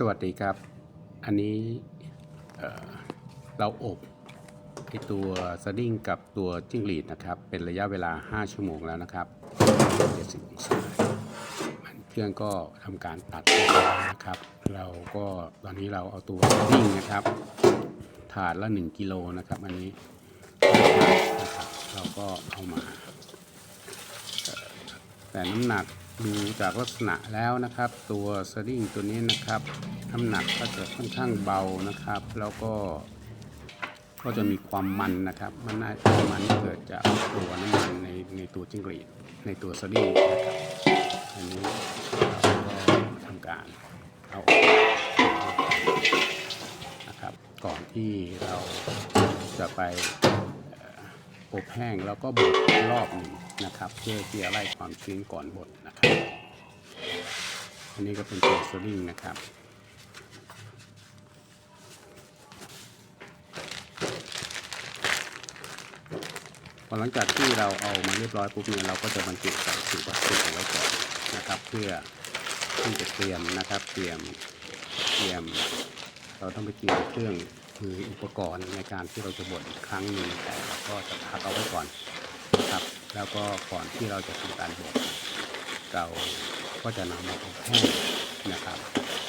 สวัสดีครับ อันนี้เเราอบไอตัวสดิ้งกับตัวจิ้งหรีดนะครับ เป็นระยะเวลา 5 ชั่วโมงแล้วนะครับ70องศามันเครื่องก็ทำการตัดนะครับ เราก็ตอนนี้เราเอาตัวสดิ้งนะครับ ถาดละ 1กิโลนะครับ อันนี้นะครับเราก็เอามา แต่น้ำหนัก ดูจากลักษณะแล้วนะครับ ตัวสดิ้งตัวนี้นะครับน้ำหนักก็จะค่อนข้างเบานะครับ แล้วก็ก็จะมีความมันนะครับ มันน่าจะมันเกิดจากตัวน้ำมันในในตัวจิ้งหรีดในตัวสดิ้งนะครับอันนี้เราก็ทำการเอาออกนะครับ ก่อนที่เราจะไป อบแห้งแล้วก็บดรอบหนึ่งนะครับ เพื่อที่จะไล่ความชื้นก่อนบดนะครับ อันนี้ก็เป็นตัวสลิงนะครับพอหลังจากที่เราเอามาเรียบร้อยปุ๊บเนี่ยเราก็จะบรรจุใส่ถุงพลาสติกเอาไว้ก่อนนะครับ เพื่อที่จะเตรียมนะครับ เตรียมเตรียม เราต้องไปเตรียมเครื่อง มืออุปกรณ์ในการที่เราจะบดอีกครั้งหนึ่งแต่เราก็จะพักเอาไว้ก่อนนะครับ แล้วก็ก่อนที่เราจะทำการบดเราก็จะนำมาอบแห้งนะครับ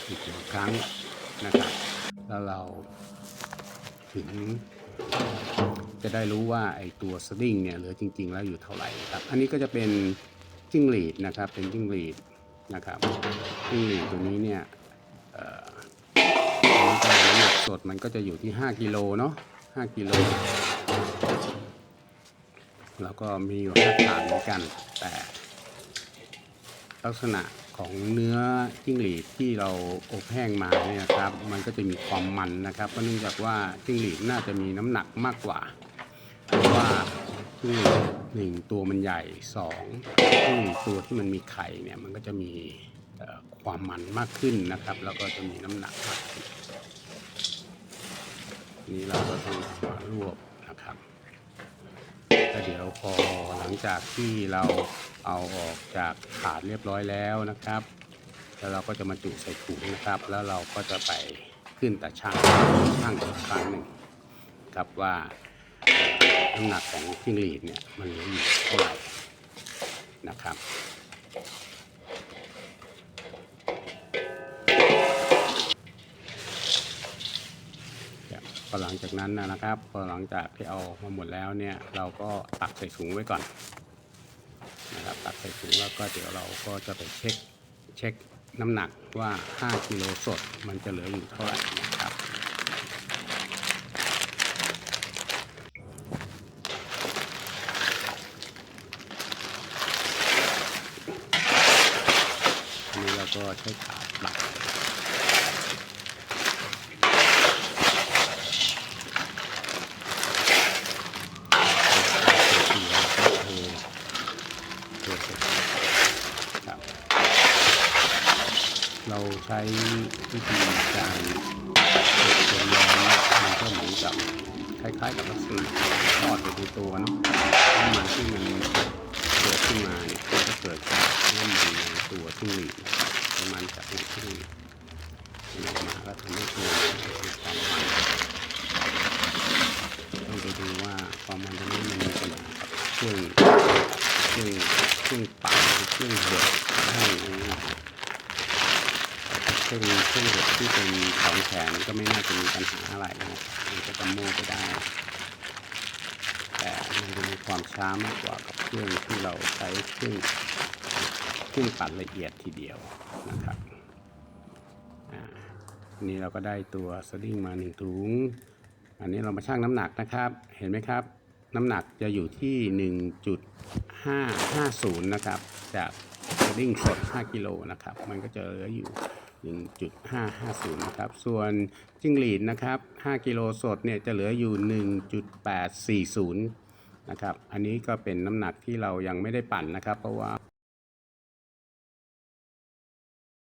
อีกหนึ่งครั้งนะครับแล้วเราถึงจะได้รู้ว่าไอตัวสลิงเนี่ยเหลือจริง ๆ แล้วอยู่เท่าไหร่ครับ อันนี้ก็จะเป็นจิ้งหรีดนะครับ เป็นจิ้งหรีดนะครับจิ้งหรีดตัวนี้เนี่ย สดมันก็จะอยู่ที่ 5 กิโลเนาะ5กิโลแล้วก็มีอยู่5ฐานเหมือนกัน แต่ลักษณะของเนื้อจิ้งหรีดที่เราอบแห้งมาเนี่ยครับ มันก็จะมีความมันนะครับเพราะเนื่องจากว่าจิ้งหรีดน่าจะมีน้ำหนักมากกว่าเพราะว่าจิ้งหรีดหนึ่งตัวมันใหญ่สองจิ้งหรีดตัวที่มันมีไข่เนี่ยมันก็จะมีความมันมากขึ้นนะครับ แล้วก็จะมีน้ำหนักมากขึ้น นี่เราก็ต้องมารวบนะครับแล้วเดี๋ยวพอหลังจากที่เราเอาออกจากถาดเรียบร้อยแล้วนะครับ แล้วเราก็จะมาจุใส่ถุงนะครับ แล้วเราก็จะไปขึ้นตาช่างช่างอีกครั้งหนึ่งครับว่าน้ำหนักของจิ้งหรีดเนี่ยมันเหลืออยู่เท่าไหร่นะครับ พอหลังจากนั้นนะครับ พอหลังจากที่เอามาหมดแล้วเนี่ย เราก็ตักใส่ถุงไว้ก่อนนะครับ ตักใส่ถุงแล้วก็เดี๋ยวเราก็จะไปเช็คเช็คน้ำหนักว่า 5กิโลสดมันจะเหลืออยู่เท่าไหร่นะครับอันนี้เราก็ใช้ขาปรับ วเสร็จครับ เราใช้วิธีการเก็บตัวร้อนมันก็เหมือนกับคล้ายๆกับลักษณะทอดไปในตัวเนาะน้ำมันที่มันเกิดขึ้นมาเนี่ยก็จะเกิดจากน้ำมันในตัวที่งหรีดนะมันจากในที่งหรีดมันออกมาก็ทำให้ตัวมีความมันต้องไปดูว่าความมันตรงนี้มันมีปัญหากับเครื่อง เครื่องครื่งปั่นเครื่องบดให้นะครับเครื่องเครื่องบดที่เป็นของแขนก็ไม่น่าจะมีปัญหาอะไรนะครับมันก็จะโม่ไปได้ แต่มันจะมีความช้ามากกว่ากับเครื่องที่เราใช้เครื่องเครื่องปั่นละเอียดทีเดียวนะครับอ่าอันนี้เราก็ได้ตัวสลิงมาหนึ่งถุง อันนี้เรามาชั่งน้ำหนักนะครับ เห็นไหมครับ น้ำหนักจะอยู่ที่ 1.550 นะครับ จากสลิงสด 5 กิโลนะครับ มันก็จะเหลืออยู่ 1.550 นะครับ ส่วนจิ้งหรีดนะครับ 5 กิโลสดเนี่ยจะเหลืออยู่ 1.840 นะครับ อันนี้ก็เป็นน้ำหนักที่เรายังไม่ได้ปั่นนะครับ เพราะว่า